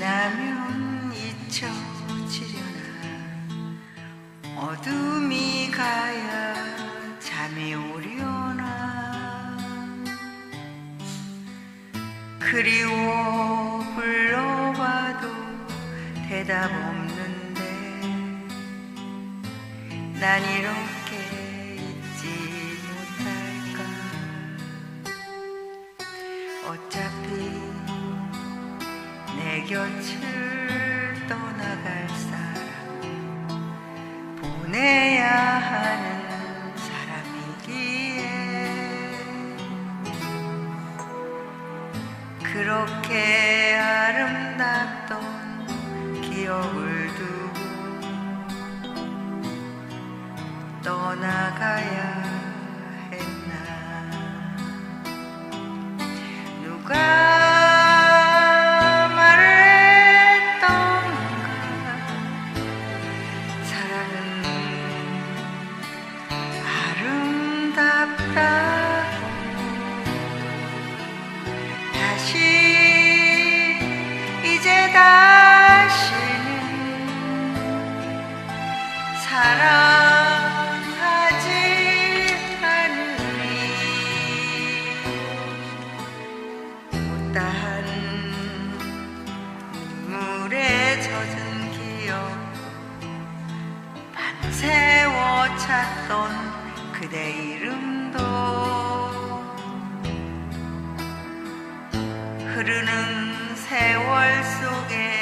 지나면 잊혀지려나. 어둠이 가야 잠이 오려나. 그리워 불러봐도 대답 없는데 난 이렇게 잊지 못할까. 어차피 내 곁을 떠나갈 사람 보내야 하는 사람이기에. 그렇게 아름답던 기억을 두고 젖은 기억. 밤새워 찾던 그대 이름도. 흐르는 세월 속에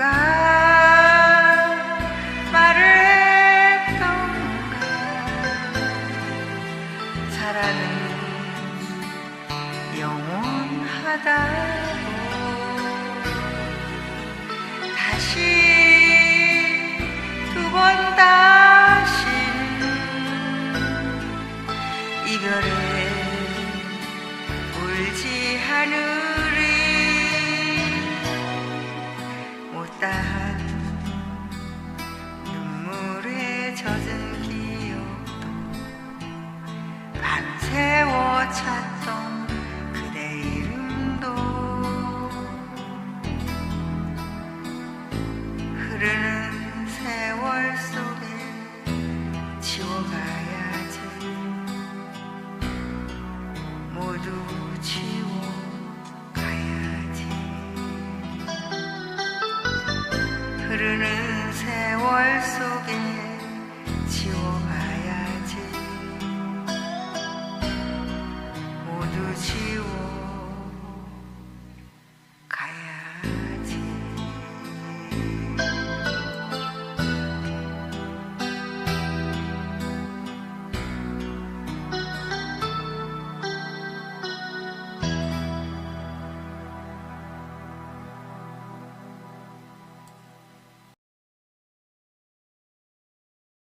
누가 말을 했던가? 사랑은 영원하다고. 다시 두 번 다시는 이별에 울지 않으 눈물에 젖은 기억도 밤새워 찾던 그대 이름도 흐르는 세월 속에 지워가야지. 모두 지워